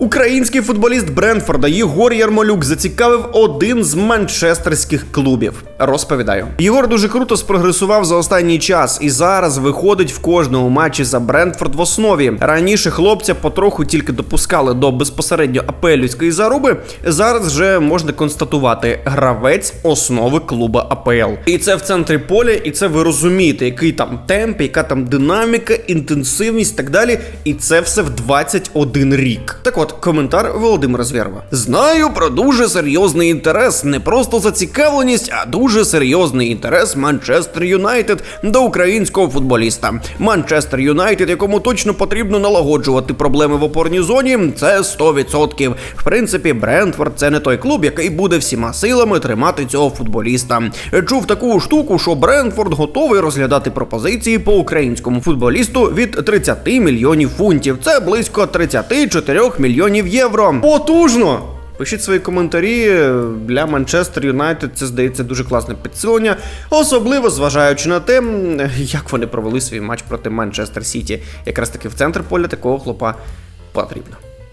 Український футболіст Бренфорда Єгор Ярмолюк зацікавив один з манчестерських клубів. Розповідаю, Єгор дуже круто спрогресував за останній час і зараз виходить в кожному матчі за Брентфорд в основі. Раніше хлопця потроху тільки допускали до безпосередньо апелівської заруби. Зараз вже можна констатувати гравець основи клуба АПЛ. І це в центрі поля, і це ви розумієте, який там темп, яка там динаміка, інтенсивність, так далі. І це все в 21 рік. Так от, коментар Володимира Звєрова. Знаю про дуже серйозний інтерес, не просто зацікавленість, а дуже серйозний інтерес Манчестер Юнайтед до українського футболіста. Манчестер Юнайтед, якому точно потрібно налагоджувати проблеми в опорній зоні, це 100%. В принципі, Брентфорд це не той клуб, який буде всіма силами тримати цього футболіста. Чув таку штуку, що Брентфорд готовий розглядати пропозиції по українському футболісту від 30 мільйонів фунтів. Це близько 34 мільйонів євро. Потужно! Пишіть свої коментарі для Манчестер Юнайтед. Це здається дуже класне підсилення, особливо зважаючи на те, як вони провели свій матч проти Манчестер Сіті. Якраз таки в центр поля такого хлопа потрібно.